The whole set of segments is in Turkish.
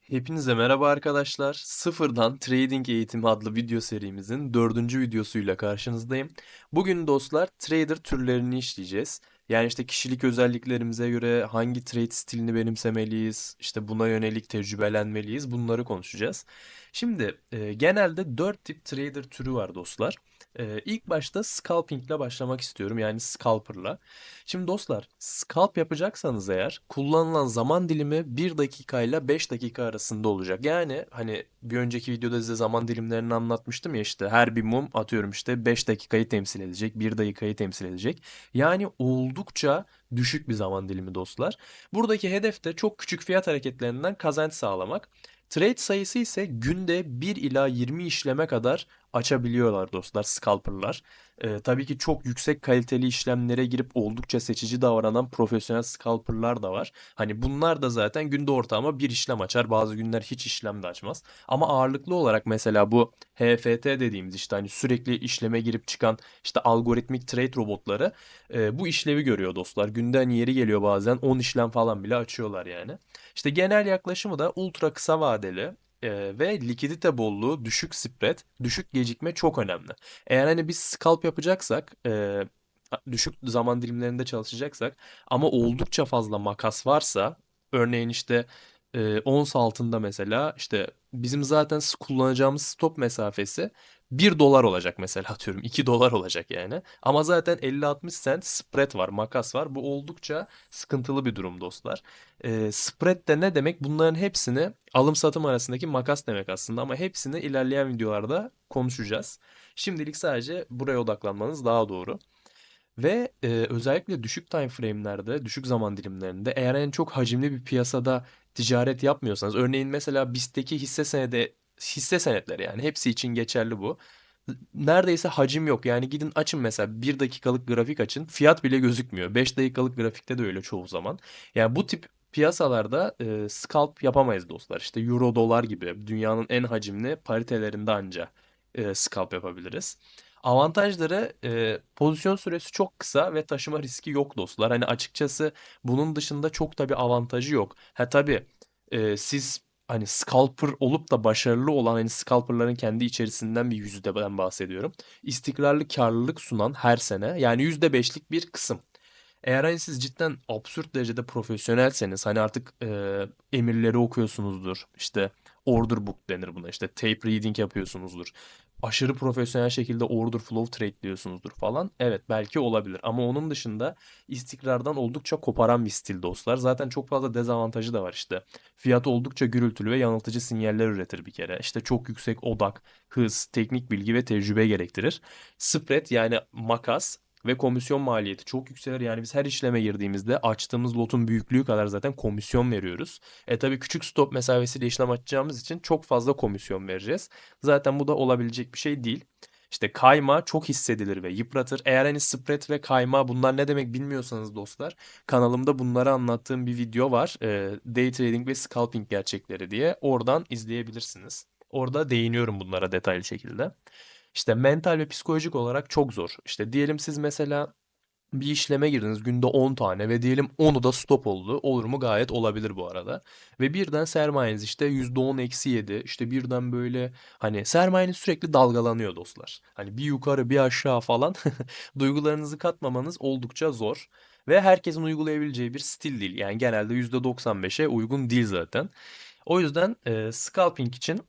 Hepinize merhaba arkadaşlar. Sıfırdan Trading Eğitimi adlı video serimizin dördüncü videosuyla karşınızdayım. Bugün dostlar trader türlerini işleyeceğiz. Yani işte kişilik özelliklerimize göre hangi trade stilini benimsemeliyiz, işte buna yönelik tecrübelenmeliyiz bunları konuşacağız. Şimdi e, genelde dört tip trader türü var dostlar. E, ilk başta scalping ile başlamak istiyorum yani scalper'la. Şimdi dostlar, scalp yapacaksanız eğer kullanılan zaman dilimi 1 dakika ile 5 dakika arasında olacak. Yani hani bir önceki videoda size zaman dilimlerini anlatmıştım ya işte her bir mum atıyorum işte 5 dakikayı temsil edecek, 1 dakikayı temsil edecek. Yani oldukça düşük bir zaman dilimi dostlar. Buradaki hedef de çok küçük fiyat hareketlerinden kazanç sağlamak. Trade sayısı ise günde 1 ila 20 işleme kadar açabiliyorlar dostlar scalper'lar. Ee, tabii ki çok yüksek kaliteli işlemlere girip oldukça seçici davranan profesyonel scalper'lar da var. Hani bunlar da zaten günde ortalama bir işlem açar. Bazı günler hiç işlem de açmaz. Ama ağırlıklı olarak mesela bu HFT dediğimiz işte hani sürekli işleme girip çıkan işte algoritmik trade robotları e, bu işlevi görüyor dostlar. Günden yeri geliyor bazen 10 işlem falan bile açıyorlar yani. İşte genel yaklaşımı da ultra kısa vadeli e, ve likidite bolluğu, düşük spread, düşük gecikme çok önemli. Eğer hani biz scalp yapacaksak, e, düşük zaman dilimlerinde çalışacaksak ama oldukça fazla makas varsa, örneğin işte e, ons altında mesela işte bizim zaten kullanacağımız stop mesafesi bir dolar olacak mesela atıyorum 2 dolar olacak yani. Ama zaten 50-60 cent spread var, makas var. Bu oldukça sıkıntılı bir durum dostlar. E, spread de ne demek? Bunların hepsini alım satım arasındaki makas demek aslında ama hepsini ilerleyen videolarda konuşacağız. Şimdilik sadece buraya odaklanmanız daha doğru. Ve e, özellikle düşük time frame'lerde, düşük zaman dilimlerinde eğer en çok hacimli bir piyasada ticaret yapmıyorsanız, örneğin mesela BIST'teki hisse senedi, hisse senetleri yani hepsi için geçerli bu. Neredeyse hacim yok. Yani gidin açın mesela bir dakikalık grafik açın. Fiyat bile gözükmüyor. 5 dakikalık grafikte de öyle çoğu zaman. Yani bu tip piyasalarda e, scalp yapamayız dostlar. İşte euro dolar gibi dünyanın en hacimli paritelerinde anca e, scalp yapabiliriz. Avantajları e, pozisyon süresi çok kısa ve taşıma riski yok dostlar. Hani açıkçası bunun dışında çok da bir avantajı yok. Ha tabii e, siz hani scalper olup da başarılı olan hani scalperların kendi içerisinden bir yüzdeden bahsediyorum. İstikrarlı karlılık sunan her sene yani %5'lik bir kısım. Eğer hani siz cidden absürt derecede profesyonelseniz hani artık e, emirleri okuyorsunuzdur. İşte order book denir buna. İşte tape reading yapıyorsunuzdur. Aşırı profesyonel şekilde order flow trade'liyorsunuzdur falan. Evet belki olabilir ama onun dışında istikrardan oldukça koparan bir stil dostlar. Zaten çok fazla dezavantajı da var işte. Fiyat oldukça gürültülü ve yanıltıcı sinyaller üretir bir kere. İşte çok yüksek odak, hız, teknik bilgi ve tecrübe gerektirir. Spread yani makas ve komisyon maliyeti çok yükselir. Yani biz her işleme girdiğimizde açtığımız lotun büyüklüğü kadar zaten komisyon veriyoruz. E tabii küçük stop mesafesiyle işlem açacağımız için çok fazla komisyon vereceğiz. Zaten bu da olabilecek bir şey değil. İşte kayma çok hissedilir ve yıpratır. Eğer hani spread ve kayma bunlar ne demek bilmiyorsanız dostlar kanalımda bunları anlattığım bir video var. Ee, day trading ve scalping gerçekleri diye. Oradan izleyebilirsiniz. Orada değiniyorum bunlara detaylı şekilde. İşte mental ve psikolojik olarak çok zor. İşte diyelim siz mesela bir işleme girdiniz günde 10 tane ve diyelim 10'u da stop oldu. Olur mu? Gayet olabilir bu arada. Ve birden sermayeniz işte %10 eksi 7 işte birden böyle hani sermayeniz sürekli dalgalanıyor dostlar. Hani bir yukarı bir aşağı falan duygularınızı katmamanız oldukça zor. Ve herkesin uygulayabileceği bir stil değil. Yani genelde %95'e uygun değil zaten. O yüzden e, scalping için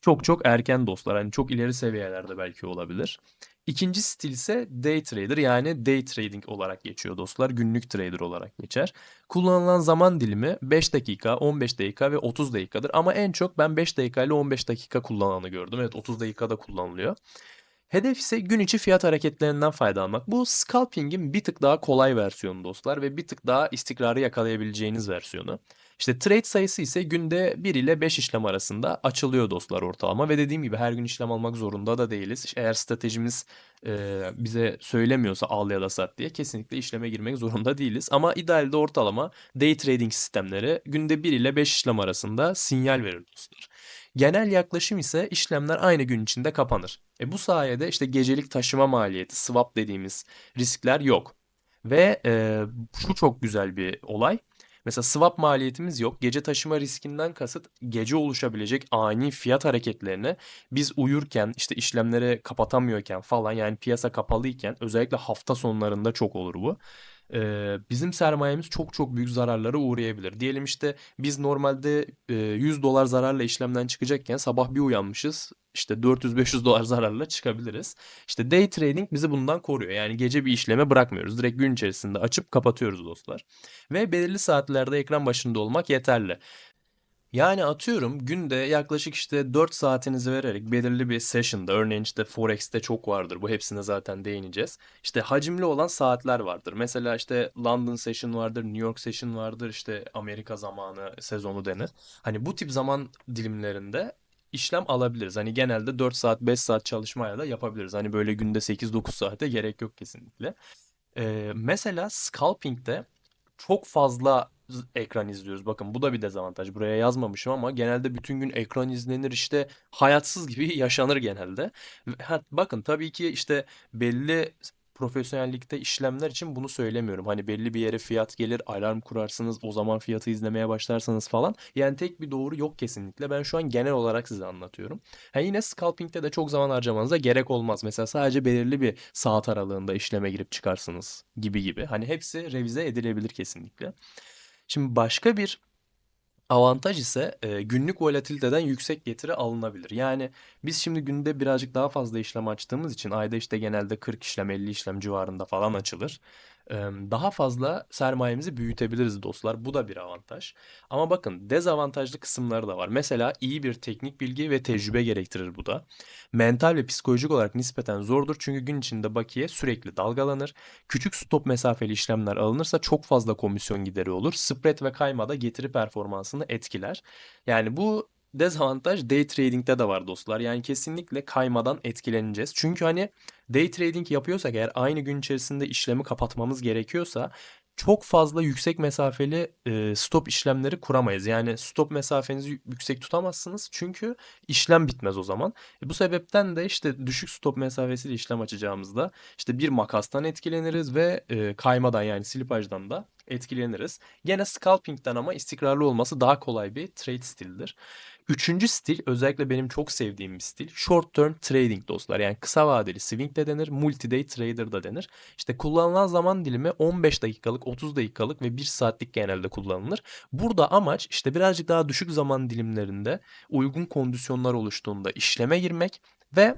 çok çok erken dostlar. Hani çok ileri seviyelerde belki olabilir. İkinci stil ise day trader yani day trading olarak geçiyor dostlar. Günlük trader olarak geçer. Kullanılan zaman dilimi 5 dakika, 15 dakika ve 30 dakikadır. Ama en çok ben 5 dakika ile 15 dakika kullananı gördüm. Evet 30 dakikada kullanılıyor. Hedef ise gün içi fiyat hareketlerinden faydalanmak. Bu scalping'in bir tık daha kolay versiyonu dostlar ve bir tık daha istikrarı yakalayabileceğiniz versiyonu. İşte trade sayısı ise günde 1 ile 5 işlem arasında açılıyor dostlar ortalama ve dediğim gibi her gün işlem almak zorunda da değiliz. Eğer stratejimiz e, bize söylemiyorsa al ya da sat diye kesinlikle işleme girmek zorunda değiliz. Ama idealde ortalama day trading sistemleri günde 1 ile 5 işlem arasında sinyal verir dostlar. Genel yaklaşım ise işlemler aynı gün içinde kapanır. E bu sayede işte gecelik taşıma maliyeti, swap dediğimiz riskler yok. Ve e, şu çok güzel bir olay. Mesela swap maliyetimiz yok. Gece taşıma riskinden kasıt gece oluşabilecek ani fiyat hareketlerine biz uyurken işte işlemleri kapatamıyorken falan yani piyasa kapalıyken özellikle hafta sonlarında çok olur bu. Ee, bizim sermayemiz çok çok büyük zararlara uğrayabilir. Diyelim işte biz normalde e, 100 dolar zararla işlemden çıkacakken sabah bir uyanmışız işte 400-500 dolar zararla çıkabiliriz. İşte day trading bizi bundan koruyor. Yani gece bir işleme bırakmıyoruz. Direkt gün içerisinde açıp kapatıyoruz dostlar. Ve belirli saatlerde ekran başında olmak yeterli. Yani atıyorum günde yaklaşık işte 4 saatinizi vererek belirli bir session'da örneğin işte Forex'te çok vardır bu hepsine zaten değineceğiz. İşte hacimli olan saatler vardır. Mesela işte London session vardır, New York session vardır, işte Amerika zamanı sezonu denir. Hani bu tip zaman dilimlerinde işlem alabiliriz. Hani genelde 4 saat 5 saat çalışmaya da yapabiliriz. Hani böyle günde 8-9 saate gerek yok kesinlikle. Ee, mesela scalping'de çok fazla ekran izliyoruz. Bakın bu da bir dezavantaj. Buraya yazmamışım ama genelde bütün gün ekran izlenir işte hayatsız gibi yaşanır genelde. Ha, bakın tabii ki işte belli profesyonellikte işlemler için bunu söylemiyorum. Hani belli bir yere fiyat gelir, alarm kurarsınız, o zaman fiyatı izlemeye başlarsanız falan. Yani tek bir doğru yok kesinlikle. Ben şu an genel olarak size anlatıyorum. Ha yine scalping'de de çok zaman harcamanıza gerek olmaz. Mesela sadece belirli bir saat aralığında işleme girip çıkarsınız gibi gibi. Hani hepsi revize edilebilir kesinlikle. Şimdi başka bir Avantaj ise e, günlük volatiliteden yüksek getiri alınabilir. Yani biz şimdi günde birazcık daha fazla işlem açtığımız için ayda işte genelde 40 işlem 50 işlem civarında falan açılır. Daha fazla sermayemizi büyütebiliriz dostlar. Bu da bir avantaj. Ama bakın dezavantajlı kısımları da var. Mesela iyi bir teknik bilgi ve tecrübe gerektirir bu da. Mental ve psikolojik olarak nispeten zordur çünkü gün içinde bakiye sürekli dalgalanır. Küçük stop mesafeli işlemler alınırsa çok fazla komisyon gideri olur. Spread ve kayma da getiri performansını etkiler. Yani bu dezavantaj day trading'de de var dostlar. Yani kesinlikle kaymadan etkileneceğiz. Çünkü hani day trading yapıyorsak eğer aynı gün içerisinde işlemi kapatmamız gerekiyorsa çok fazla yüksek mesafeli e, stop işlemleri kuramayız. Yani stop mesafenizi yü- yüksek tutamazsınız çünkü işlem bitmez o zaman. E, bu sebepten de işte düşük stop mesafesiyle işlem açacağımızda işte bir makastan etkileniriz ve e, kaymadan yani slipajdan da etkileniriz. Gene scalping'den ama istikrarlı olması daha kolay bir trade stilidir. Üçüncü stil özellikle benim çok sevdiğim bir stil. Short term trading dostlar. Yani kısa vadeli swing de denir, multi-day trader da denir. İşte kullanılan zaman dilimi 15 dakikalık, 30 dakikalık ve 1 saatlik genelde kullanılır. Burada amaç işte birazcık daha düşük zaman dilimlerinde uygun kondisyonlar oluştuğunda işleme girmek ve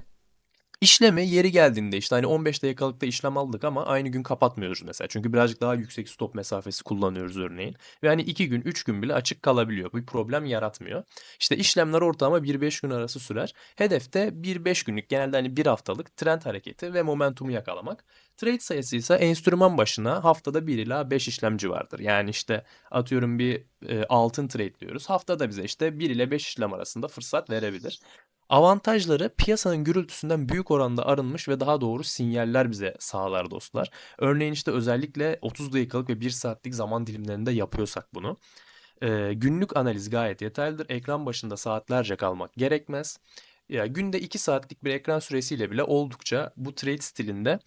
İşlemi yeri geldiğinde işte hani 15 dakikalıkta işlem aldık ama aynı gün kapatmıyoruz mesela. Çünkü birazcık daha yüksek stop mesafesi kullanıyoruz örneğin. Ve hani 2 gün 3 gün bile açık kalabiliyor. Bir problem yaratmıyor. İşte işlemler ortalama 1-5 gün arası sürer. Hedef de 1-5 günlük genelde hani bir haftalık trend hareketi ve momentumu yakalamak. Trade sayısı ise enstrüman başına haftada 1 ila 5 işlemci vardır. Yani işte atıyorum bir e, altın trade diyoruz. Haftada bize işte 1 ile 5 işlem arasında fırsat verebilir. Avantajları piyasanın gürültüsünden büyük oranda arınmış ve daha doğru sinyaller bize sağlar dostlar. Örneğin işte özellikle 30 dakikalık ve 1 saatlik zaman dilimlerinde yapıyorsak bunu. Ee, günlük analiz gayet yeterlidir. Ekran başında saatlerce kalmak gerekmez. Ya günde 2 saatlik bir ekran süresiyle bile oldukça bu trade stilinde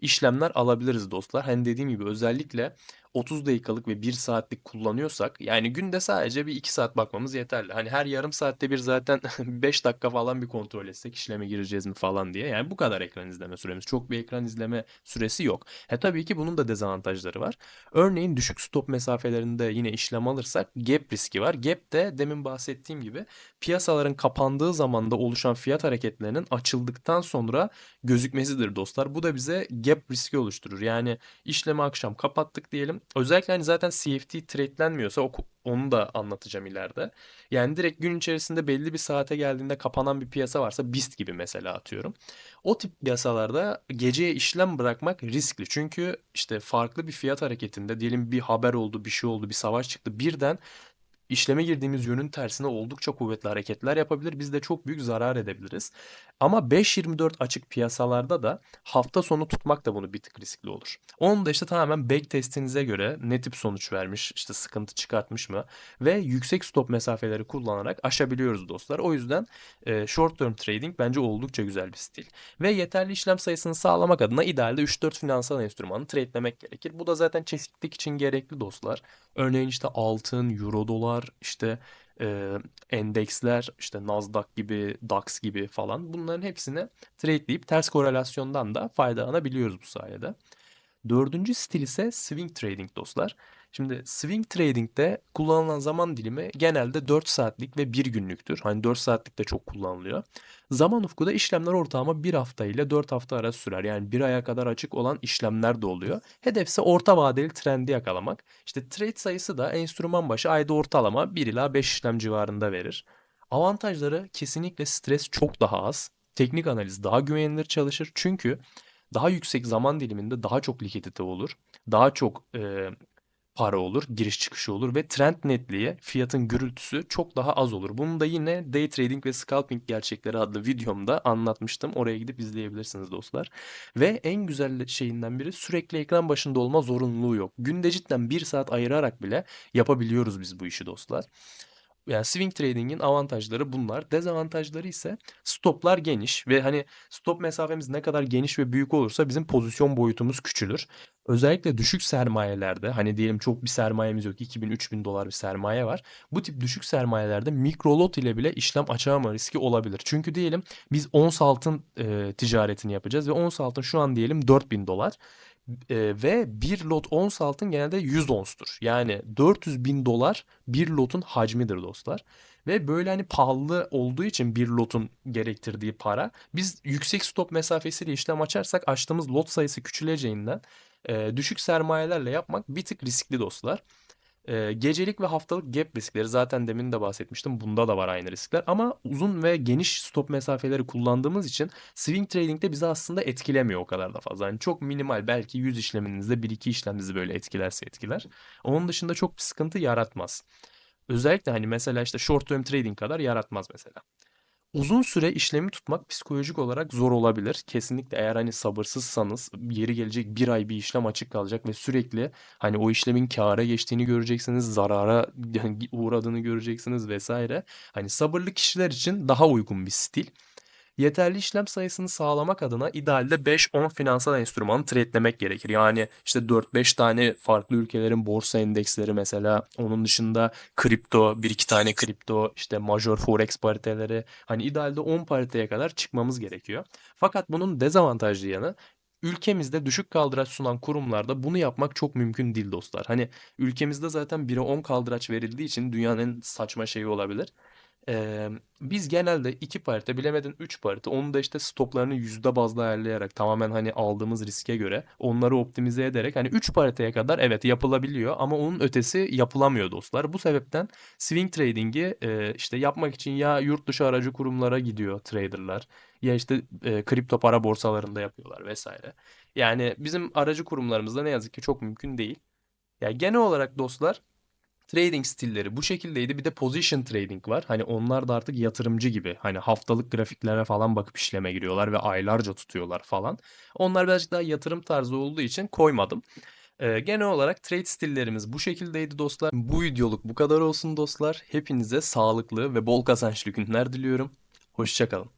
işlemler alabiliriz dostlar. Hani dediğim gibi özellikle 30 dakikalık ve 1 saatlik kullanıyorsak yani günde sadece bir 2 saat bakmamız yeterli. Hani her yarım saatte bir zaten 5 dakika falan bir kontrol etsek işleme gireceğiz mi falan diye. Yani bu kadar ekran izleme süremiz. Çok bir ekran izleme süresi yok. He tabii ki bunun da dezavantajları var. Örneğin düşük stop mesafelerinde yine işlem alırsak gap riski var. Gap de demin bahsettiğim gibi piyasaların kapandığı zamanda oluşan fiyat hareketlerinin açıldıktan sonra gözükmesidir dostlar. Bu da bize gap riski oluşturur. Yani işlemi akşam kapattık diyelim. Özellikle hani zaten CFD trade'lenmiyorsa onu da anlatacağım ileride. Yani direkt gün içerisinde belli bir saate geldiğinde kapanan bir piyasa varsa BIST gibi mesela atıyorum. O tip piyasalarda geceye işlem bırakmak riskli. Çünkü işte farklı bir fiyat hareketinde diyelim bir haber oldu, bir şey oldu, bir savaş çıktı. Birden işleme girdiğimiz yönün tersine oldukça kuvvetli hareketler yapabilir. Biz de çok büyük zarar edebiliriz. Ama 5.24 açık piyasalarda da hafta sonu tutmak da bunu bir tık riskli olur. Onu da işte tamamen back testinize göre ne tip sonuç vermiş, işte sıkıntı çıkartmış mı ve yüksek stop mesafeleri kullanarak aşabiliyoruz dostlar. O yüzden e, short term trading bence oldukça güzel bir stil. Ve yeterli işlem sayısını sağlamak adına idealde 3-4 finansal enstrümanı tradelemek gerekir. Bu da zaten çeşitlilik için gerekli dostlar. Örneğin işte altın, euro dolar, işte e, endeksler, işte Nasdaq gibi, DAX gibi falan bunların hepsini tradeleyip ters korelasyondan da faydalanabiliyoruz bu sayede. Dördüncü stil ise swing trading dostlar. Şimdi swing trading'de kullanılan zaman dilimi genelde 4 saatlik ve 1 günlüktür. Hani 4 saatlik de çok kullanılıyor. Zaman ufkuda işlemler ortalama 1 hafta ile 4 hafta arası sürer. Yani 1 aya kadar açık olan işlemler de oluyor. Hedef ise orta vadeli trendi yakalamak. İşte trade sayısı da enstrüman başı ayda ortalama 1 ila 5 işlem civarında verir. Avantajları kesinlikle stres çok daha az. Teknik analiz daha güvenilir çalışır. Çünkü daha yüksek zaman diliminde daha çok likidite olur. Daha çok e, para olur, giriş çıkışı olur ve trend netliği, fiyatın gürültüsü çok daha az olur. Bunu da yine Day Trading ve Scalping Gerçekleri adlı videomda anlatmıştım. Oraya gidip izleyebilirsiniz dostlar. Ve en güzel şeyinden biri sürekli ekran başında olma zorunluluğu yok. Günde cidden bir saat ayırarak bile yapabiliyoruz biz bu işi dostlar. Yani swing trading'in avantajları bunlar. Dezavantajları ise stoplar geniş ve hani stop mesafemiz ne kadar geniş ve büyük olursa bizim pozisyon boyutumuz küçülür. Özellikle düşük sermayelerde hani diyelim çok bir sermayemiz yok 2000-3000 dolar bir sermaye var. Bu tip düşük sermayelerde mikro lot ile bile işlem açamama riski olabilir. Çünkü diyelim biz ons altın e, ticaretini yapacağız ve ons altın şu an diyelim 4000 dolar. E, ve bir lot ons altın genelde 100 onstur. Yani 400 bin dolar bir lotun hacmidir dostlar. Ve böyle hani pahalı olduğu için bir lotun gerektirdiği para biz yüksek stop mesafesiyle işlem açarsak açtığımız lot sayısı küçüleceğinden e, düşük sermayelerle yapmak bir tık riskli dostlar. Ee, gecelik ve haftalık gap riskleri zaten demin de bahsetmiştim. Bunda da var aynı riskler. Ama uzun ve geniş stop mesafeleri kullandığımız için swing trading'de bizi aslında etkilemiyor o kadar da fazla. Yani çok minimal belki 100 işleminizde 1-2 işlem bizi böyle etkilerse etkiler. Onun dışında çok bir sıkıntı yaratmaz. Özellikle hani mesela işte short term trading kadar yaratmaz mesela. Uzun süre işlemi tutmak psikolojik olarak zor olabilir. Kesinlikle eğer hani sabırsızsanız yeri gelecek bir ay bir işlem açık kalacak ve sürekli hani o işlemin kâra geçtiğini göreceksiniz, zarara uğradığını göreceksiniz vesaire. Hani sabırlı kişiler için daha uygun bir stil. Yeterli işlem sayısını sağlamak adına idealde 5-10 finansal enstrümanı tradelemek gerekir. Yani işte 4-5 tane farklı ülkelerin borsa endeksleri mesela. Onun dışında kripto, 1-2 tane kripto, işte major forex pariteleri. Hani idealde 10 pariteye kadar çıkmamız gerekiyor. Fakat bunun dezavantajlı yanı ülkemizde düşük kaldıraç sunan kurumlarda bunu yapmak çok mümkün değil dostlar. Hani ülkemizde zaten 1'e 10 kaldıraç verildiği için dünyanın saçma şeyi olabilir. Ee, biz genelde iki parite bilemedin 3 parite onu da işte stoplarını yüzde bazda ayarlayarak tamamen hani aldığımız riske göre onları optimize ederek hani 3 pariteye kadar evet yapılabiliyor ama onun ötesi yapılamıyor dostlar. Bu sebepten swing trading'i e, işte yapmak için ya yurt dışı aracı kurumlara gidiyor traderlar ya işte e, kripto para borsalarında yapıyorlar vesaire. Yani bizim aracı kurumlarımızda ne yazık ki çok mümkün değil. Ya genel olarak dostlar Trading stilleri bu şekildeydi. Bir de position trading var. Hani onlar da artık yatırımcı gibi. Hani haftalık grafiklere falan bakıp işleme giriyorlar ve aylarca tutuyorlar falan. Onlar birazcık daha yatırım tarzı olduğu için koymadım. Ee, genel olarak trade stillerimiz bu şekildeydi dostlar. Bu videoluk bu kadar olsun dostlar. Hepinize sağlıklı ve bol kazançlı günler diliyorum. Hoşçakalın.